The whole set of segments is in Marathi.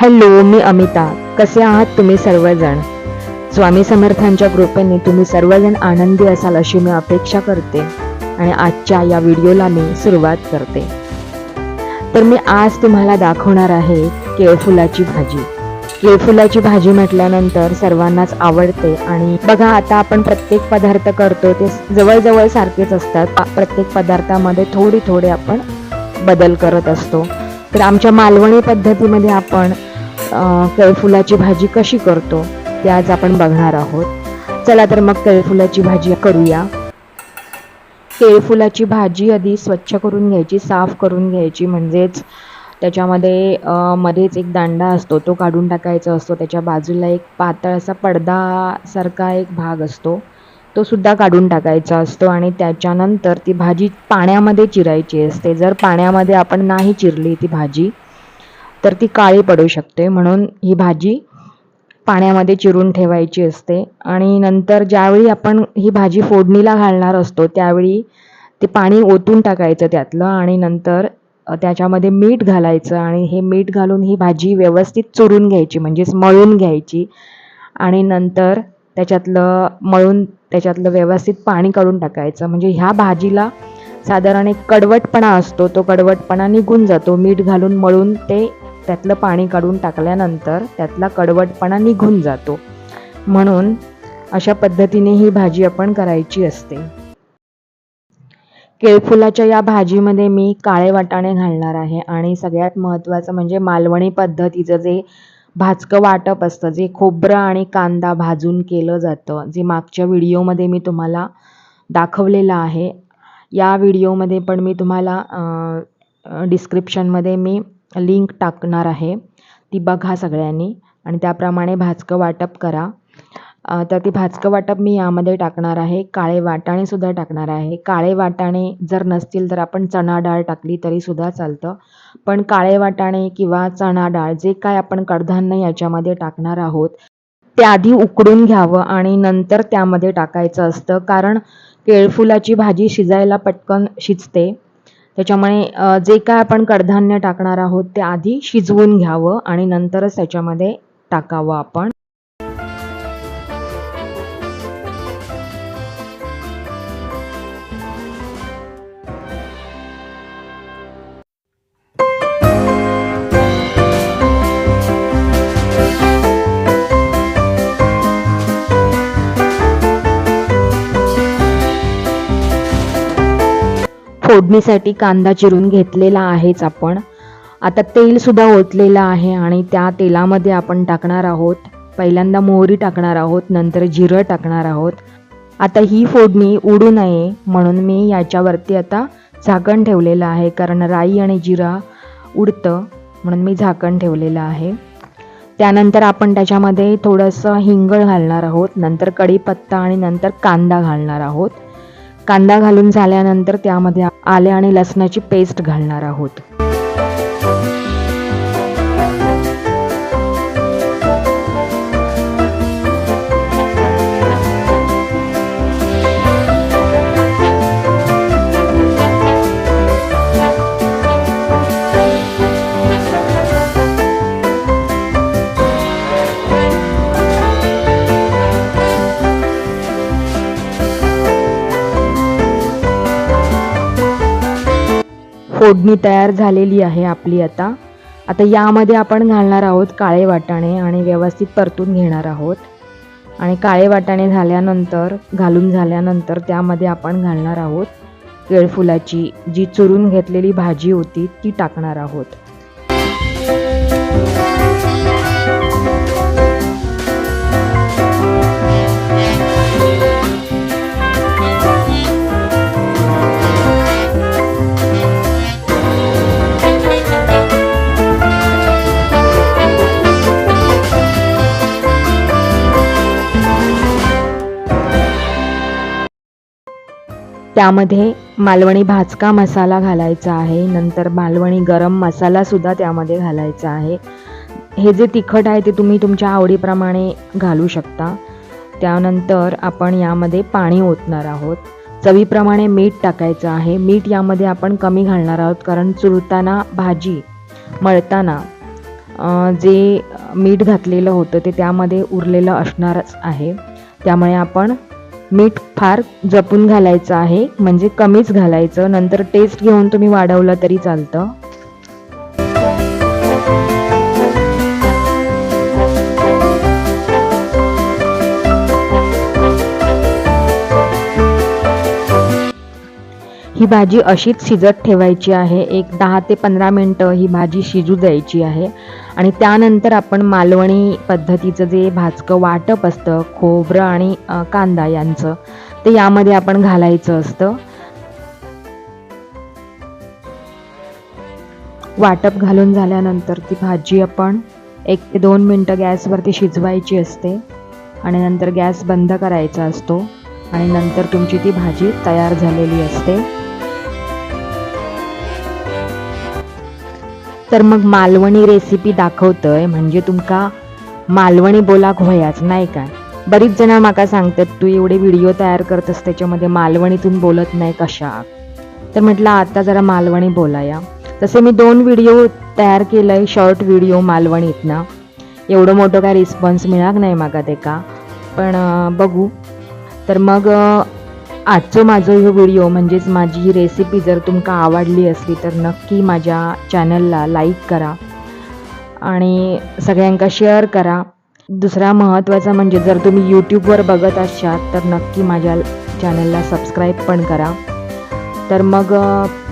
हॅलो मी अमिता. कसे आहात तुम्ही सर्वजण? स्वामी समर्थांच्या कृपेने तुम्ही सर्वजण आनंदी असाल अशी मी अपेक्षा करते आणि आजच्या या व्हिडिओला मी सुरुवात करते. तर मी आज तुम्हाला दाखवणार आहे केळफुलाची भाजी. केळफुलाची भाजी म्हटल्यानंतर सर्वांनाच आवडते आणि बघा आता आपण प्रत्येक पदार्थ करतो ते जवळजवळ सारखेच असतात. प्रत्येक पदार्थामध्ये थोडी थोडे आपण बदल करत असतो. तर आमच्या मालवणी पद्धतीमध्ये आपण केळफुलाची भाजी कशी करतो ते आज आपण बघणार आहोत. चला तर मग केळफुलाची भाजी करूया. केळफुलाची भाजी आधी स्वच्छ करून घ्यायची साफ करून घ्यायची. म्हणजेच त्याच्यामध्ये मध्येच एक दांडा असतो तो काढून टाकायचा असतो. त्याच्या बाजूला एक पातळ असा पडदासारखा एक भाग असतो. तो सुद्धा काढून टाकायचा असतो आणि त्याच्यानंतर ती भाजी पाण्यामध्ये चिरायची असते. जर पाण्यामध्ये आपण नाही चिरली ती भाजी तर ती काळी पडू शकते. म्हणून ही भाजी पाण्यामध्ये चिरून ठेवायची असते. आणि नंतर ज्यावेळी आपण ही भाजी फोडणीला घालणार असतो त्यावेळी ते पाणी ओतून टाकायचं त्यातलं आणि नंतर त्याच्यामध्ये मीठ घालायचं आणि हे मीठ घालून ही भाजी व्यवस्थित चुरून घ्यायची म्हणजेच मळून घ्यायची. आणि नंतर त्याच्यातलं मळून त्याच्यातलं व्यवस्थित पाणी काढून टाकायचं. म्हणजे ह्या भाजीला साधारण एक कडवटपणा असतो. तो कडवटपणा निघून जातो. मीठ घालून मळून ते त्यातलं पाणी काढून टाकल्यानंतर त्यातला कडवटपणा निघून जातो. म्हणून अशा पद्धतीने ही भाजी आपण करायची असते. केळफुलाच्या या भाजीमध्ये मी काळे वाटाणे घालणार आहे आणि सगळ्यात महत्त्वाचं म्हणजे मालवणी पद्धतीचं जे भाजकं वाटप असतं जे खोबरं आणि कांदा भाजून केलं जातं जे मागच्या व्हिडिओमध्ये मी तुम्हाला दाखवलेलं आहे. या व्हिडिओमध्ये पण मी तुम्हाला डिस्क्रिप्शनमध्ये मी लिंक टाकणार आहे. ती बघा सगळ्यांनी आणि त्याप्रमाणे भाजकं वाटप करा. तर ती भाजकं वाटप मी यामध्ये टाकणार आहे. काळे वाटाणेसुद्धा टाकणार आहे. काळे वाटाणे जर नसतील तर आपण चणा डाळ टाकली तरीसुद्धा चालतं. पण काळे वाटाणे किंवा चणा डाळ जे काय आपण कडधान्य याच्यामध्ये टाकणार आहोत ते आधी उकडून घ्यावं आणि नंतर त्यामध्ये टाकायचं असतं. कारण केळफुलाची भाजी शिजायला पटकन शिजते. त्याच्यामुळे जे काय आपण कडधान्य टाकणार आहोत ते आधी शिजवून घ्यावं आणि नंतरच त्याच्यामध्ये टाकावं आपण. फोडणीसाठी कांदा चिरून घेतलेला आहेच आपण. आता तेलसुद्धा ओतलेलं आहे आणि त्या तेलामध्ये आपण टाकणार आहोत. पहिल्यांदा मोहरी टाकणार आहोत नंतर जिरं टाकणार आहोत. आता ही फोडणी उडू नये म्हणून मी याच्यावरती आता झाकण ठेवलेलं आहे कारण राई आणि जिरा उडतं म्हणून मी झाकण ठेवलेलं आहे. त्यानंतर आपण त्याच्यामध्ये थोडंसं हिंगळ घालणार आहोत नंतर कढीपत्ता आणि नंतर कांदा घालणार आहोत. कांदा घालून झाल्यानंतर त्यामध्ये आले आणि लसणाची पेस्ट घालणार आहोत. फोडणी तयार झालेली आहे आपली आता. आता यामध्ये आपण घालणार आहोत काळे वाटाणे आणि व्यवस्थित परतून घेणार आहोत. आणि काळे वाटाणे झाल्यानंतर घालून झाल्यानंतर त्यामध्ये आपण घालणार आहोत केळफुलाची जी चुरून घेतलेली भाजी होती ती टाकणार आहोत. त्यामध्ये मालवणी भाजका मसाला घालायचा आहे. नंतर मालवणी गरम मसालासुद्धा त्यामध्ये घालायचा आहे. हे जे तिखट आहे ते तुम्ही तुमच्या आवडीप्रमाणे घालू शकता. त्यानंतर आपण यामध्ये पाणी ओतणार आहोत. चवीप्रमाणे मीठ टाकायचं आहे. मीठ यामध्ये आपण कमी घालणार आहोत कारण चुरताना भाजी मळताना जे मीठ घातलेलं होतं ते त्यामध्ये उरलेलं असणारच आहे. त्यामुळे आपण मीठ फार जपून घालायचं आहे म्हणजे कमीच घालायचं. नंतर टेस्ट घेऊन तुम्ही वाढवलं तरी चालतं. ही भाजी अशीच शिजत ठेवायची आहे. एक दहा ते पंधरा मिनटं ही भाजी शिजू द्यायची आहे. आणि त्यानंतर आपण मालवणी पद्धतीचं जे भाजकं वाटप असतं खोबरं आणि कांदा यांचं ते यामध्ये आपण घालायचं असतं. वाटप घालून झाल्यानंतर ती भाजी आपण एक ते दोन मिनटं गॅसवरती शिजवायची असते. आणि नंतर गॅस बंद करायचा असतो. आणि नंतर तुमची ती भाजी तयार झालेली असते. तर मग मालवणी रेसिपी दाखवतय. म्हणजे तुमका मालवणी बोलाक व्हयाच नाही काय बरीच जणां म्हाका सांगतात तू एवढे व्हिडिओ तयार करतस त्याच्यामध्ये मालवणीतून बोलत नाही कशा? तर म्हटलं आता जरा मालवणी बोलाया. तसे मी दोन व्हिडिओ तयार केलंय शॉर्ट व्हिडिओ मालवणीतनं. एवढं मोठं काय रिस्पॉन्स मिळाक नाही मागा ते का पण बघू. तर मग आजचं माझं हे व्हिडिओ म्हणजेच माझी ही रेसिपी जर तुमका आवडली असली तर नक्की माझ्या चॅनलला लाईक करा. आणि सगळ्यांका शेअर करा. दुसरा महत्त्वाचा म्हणजे जर तुम्ही यूट्यूबवर बघत असाल तर नक्की माझ्या चॅनलला सबस्क्राईब पण करा. तर मग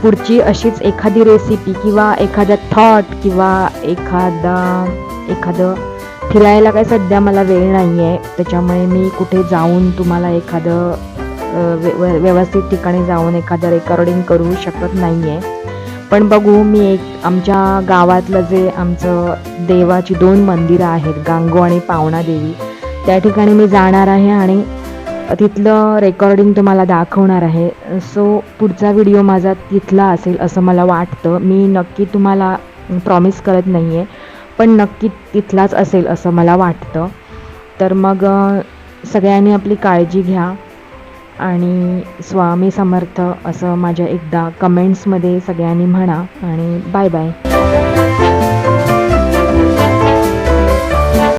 पुढची अशीच एखादी रेसिपी किंवा एखादा थॉट किंवा एखादा एखादं फिरायला काय सध्या मला वेळ नाही आहे त्याच्यामुळे मी कुठे जाऊन तुम्हाला एखादं व्यव व्यवस्थित ठिकाणी जाऊन एखादं रेकॉर्डिंग करू शकत नाही आहे पण बघू मी एक आमच्या गावातलं जे आमचं देवाची दोन मंदिरं आहेत गांगो आणि पावणा देवी त्या ठिकाणी मी जाणार आहे आणि तिथलं रेकॉर्डिंग तुम्हाला दाखवणार आहे. सो पुढचा व्हिडिओ माझा तिथला असेल असं मला वाटतं. मी नक्की तुम्हाला प्रॉमिस करत नाही आहे पण नक्की तिथलाच असेल असं मला वाटतं. तर मग सगळ्यांनी आपली काळजी घ्या. आणि स्वामी समर्थ असं माझ्या एकदा कमेंट्समध्ये सगळ्यांनी म्हणा आणि बाय बाय